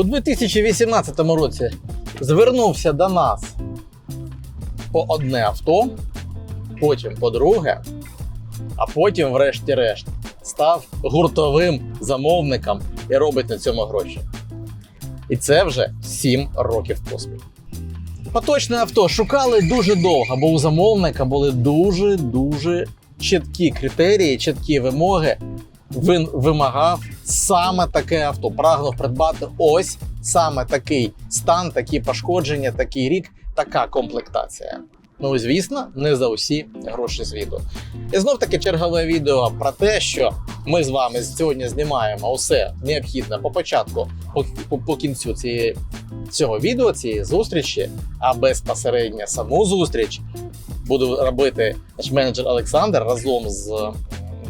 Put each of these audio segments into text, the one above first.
у 2018 році звернувся до нас по одне авто, потім по друге, а потім, врешті-решт, став гуртовим замовником і робить на цьому гроші. І це вже 7 років поспіль. Поточне авто шукали дуже довго, бо у замовника були дуже-дуже чіткі критерії, чіткі вимоги. Він вимагав саме таке авто, прагнув придбати ось саме такий стан, такі пошкодження, такий рік, така комплектація. Ну звісно, не за усі гроші світу. І знов таки чергове відео про те, що ми з вами сьогодні знімаємо усе необхідне по початку, по, по, по кінцю цієї, цього відео, цієї зустрічі, а безпосередньо саму зустріч буду робити менеджер Олександр разом з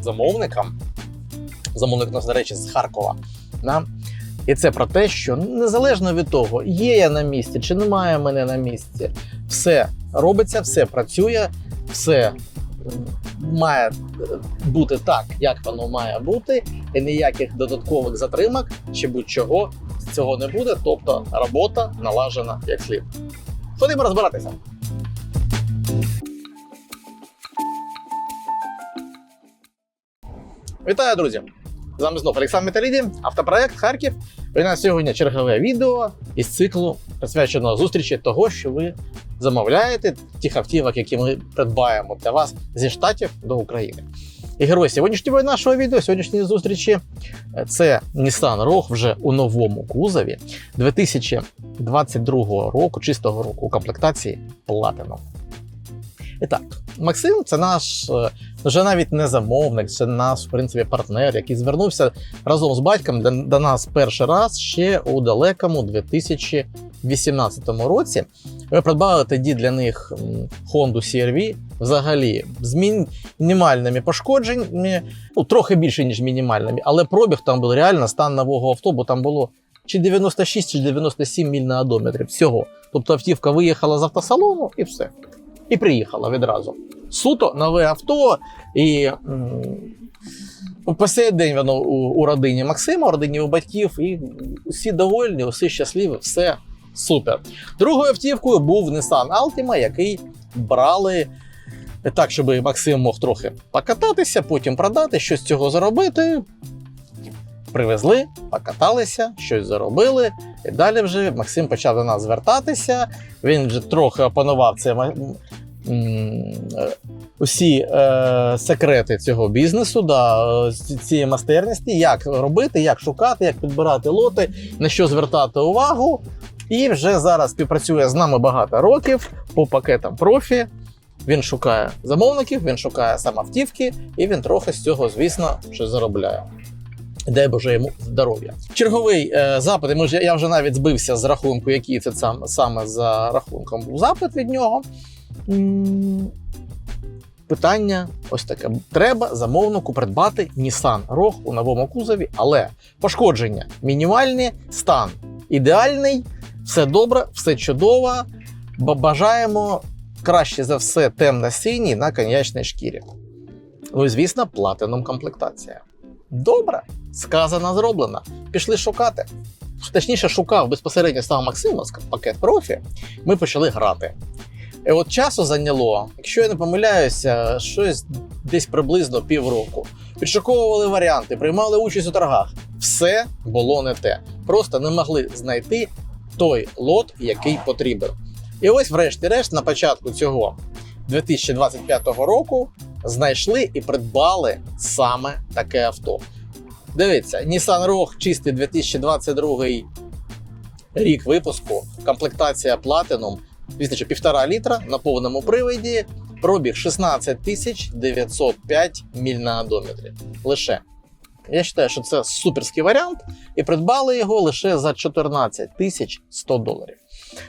замовником. Замовник у нас, до речі, з Харкова. Да? І це про те, що незалежно від того, є я на місці чи немає мене на місці, все робиться, все працює, все має бути так, як воно має бути, і ніяких додаткових затримок чи будь-чого з цього не буде. Тобто робота налажена як слід. Ходімо розбиратися. Вітаю, друзі! З вами знов Олександр Металіді, автопроект Харків. І нас сьогодні чергове відео із циклу, присвяченого зустрічі того, що ви замовляєте тих автівок, які ми придбаємо для вас зі штатів до України. І герой сьогоднішнього нашого відео, сьогоднішньої зустрічі е, це Nissan Rogue вже у новому кузові 2022 року, чистого року у комплектації Platinum. І так, Максим це наш е, вже навіть не замовник, це наш в принципі партнер, який звернувся разом з батьком до, до нас перший раз ще у далекому 2018 році. Ми придбали тоді для них Honda CR-V взагалі з мін- мінімальними пошкодженнями, ну трохи більше ніж мінімальними, але пробіг там був реально стан нового авто, бо там було чи 96, чи 97 міль на одометрі всього. Тобто автівка виїхала з автосалону і все. І приїхала відразу. Суто нове авто, і по сей день воно у, у родині Максима, у родині у батьків, і всі довольні, усі щасливі, все супер. Другою автівкою був Nissan Altima, який брали так, щоб Максим мог трохи покататися, потім продати, щось з цього заробити. Привезли, покаталися, щось заробили. І далі вже Максим почав до нас звертатися. Він вже трохи опанував це усі е, секрети цього бізнесу, да, е, цієї майстерності, як робити, як шукати, як підбирати лоти, на що звертати увагу. І вже зараз співпрацює з нами багато років по пакетам профі. Він шукає замовників, він шукає сам автівки, і він трохи з цього, звісно, щось заробляє. Дай Боже йому здоров'я. Черговий е, запит, ми ж, я вже навіть збився з рахунку, який це сам, саме за рахунком був запит від нього. Питання ось таке: треба замовнику придбати Nissan Rogue у новому кузові, але пошкодження мінімальні, стан ідеальний, все добре, все чудово. Бо бажаємо краще за все темно-синій на коньячній шкірі. Ну і звісно, платином комплектація. Добре, сказано, зроблено. Пішли шукати. Точніше, шукав безпосередньо сам Максим, пакет профі. Ми почали грати. І от часу зайняло, якщо я не помиляюся, щось десь приблизно півроку. Підшуковували варіанти, приймали участь у торгах. Все було не те. Просто не могли знайти той лот, який потрібен. І ось, врешті-решт, на початку цього 2025 року знайшли і придбали саме таке авто. Дивіться, Nissan Rogue чистий 2022 рік випуску, комплектація Platinum, що літра на повному приводі, пробіг 16 905 міль на одометрі. Лише. Я вважаю, що це суперський варіант, і придбали його лише за 14 тисяч 100 доларів.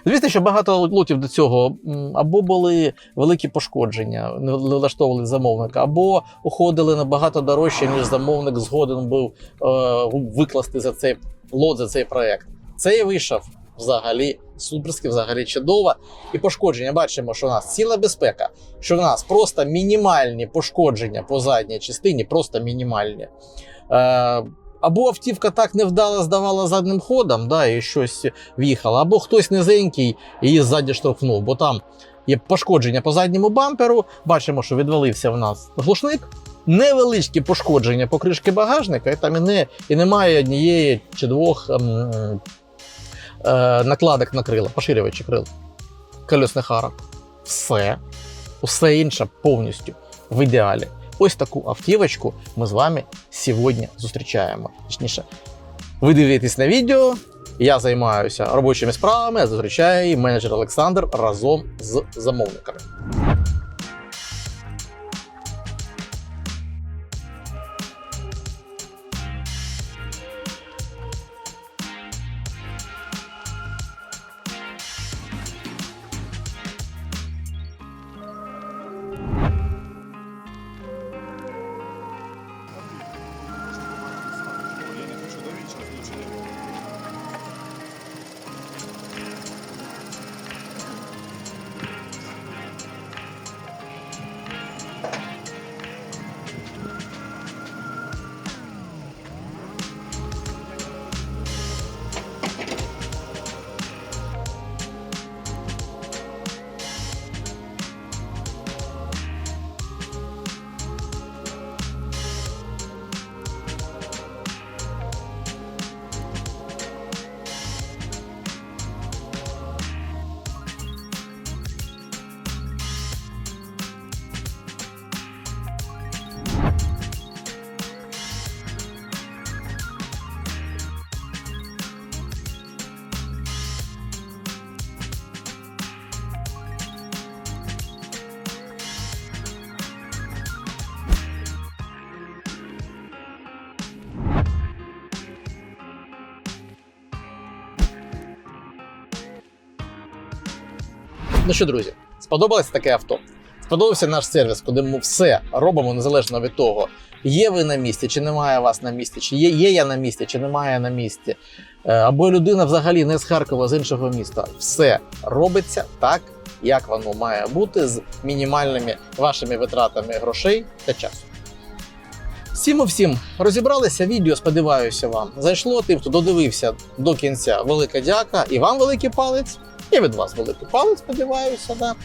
Звісно, що багато лотів до цього або були великі пошкодження, не влаштовували замовника, або уходили набагато дорожче, ніж замовник згоден був е, викласти за цей лот, за цей проект. Цей вийшов взагалі суперський, взагалі чудово. І пошкодження бачимо, що у нас ціла безпека, що в нас просто мінімальні пошкодження по задній частині, просто мінімальні. Е, або автівка так невдало здавала задним ходом, да, і щось в'їхало, або хтось низенький її ззаді штовхнув, бо там є пошкодження по задньому бамперу. Бачимо, що відвалився в нас глушник. Невеличкі пошкодження по кришки багажника, і там і, не, і немає однієї чи двох ем, е, накладок на крила, поширювачі крил, колесних арок. Все, усе інше повністю в ідеалі. Ось таку автівочку ми з вами сьогодні зустрічаємо. Точніше, ви дивитесь на відео, я займаюся робочими справами, а зустрічає її менеджер Олександр разом з замовниками. Ну що, друзі, сподобалось таке авто? Сподобався наш сервіс, куди ми все робимо незалежно від того, є ви на місці, чи немає вас на місці, чи є, є я на місці, чи немає на місці. Е, Або людина взагалі не з Харкова, з іншого міста. Все робиться так, як воно має бути, з мінімальними вашими витратами грошей та часу. Всім всім розібралися відео. Сподіваюся, вам зайшло. Тим, хто додивився до кінця, велика дяка. І вам великий палець. І від вас великий палець, сподіваюся, да.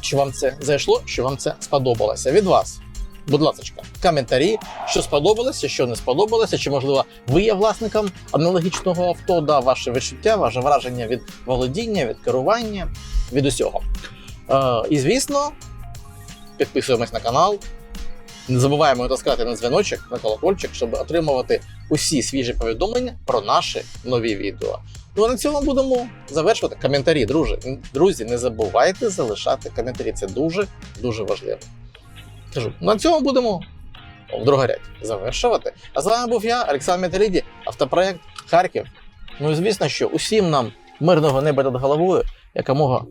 Що вам це зайшло, що вам це сподобалося. Від вас, будь ласка, коментарі, що сподобалося, що не сподобалося, чи можливо ви є власником аналогічного авто, да, ваше відчуття, ваше враження від володіння, від керування, від усього. Е, і звісно, підписуємось на канал. Не забуваємо натискати на дзвіночок, на колокольчик, щоб отримувати усі свіжі повідомлення про наші нові відео. Ну на цьому будемо завершувати коментарі, друзі. Друзі, не забувайте залишати коментарі. Це дуже дуже важливо. Кажу, на цьому будемо в другорядь завершувати. А з вами був я, Олександр Металіді, автопроект Харків. Ну і звісно, що усім нам мирного неба над головою, якомога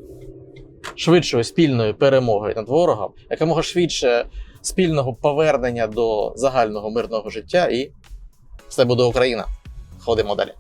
швидшої спільної перемоги над ворогом, якомога швидше спільного повернення до загального мирного життя, і все буде Україна. Ходимо далі.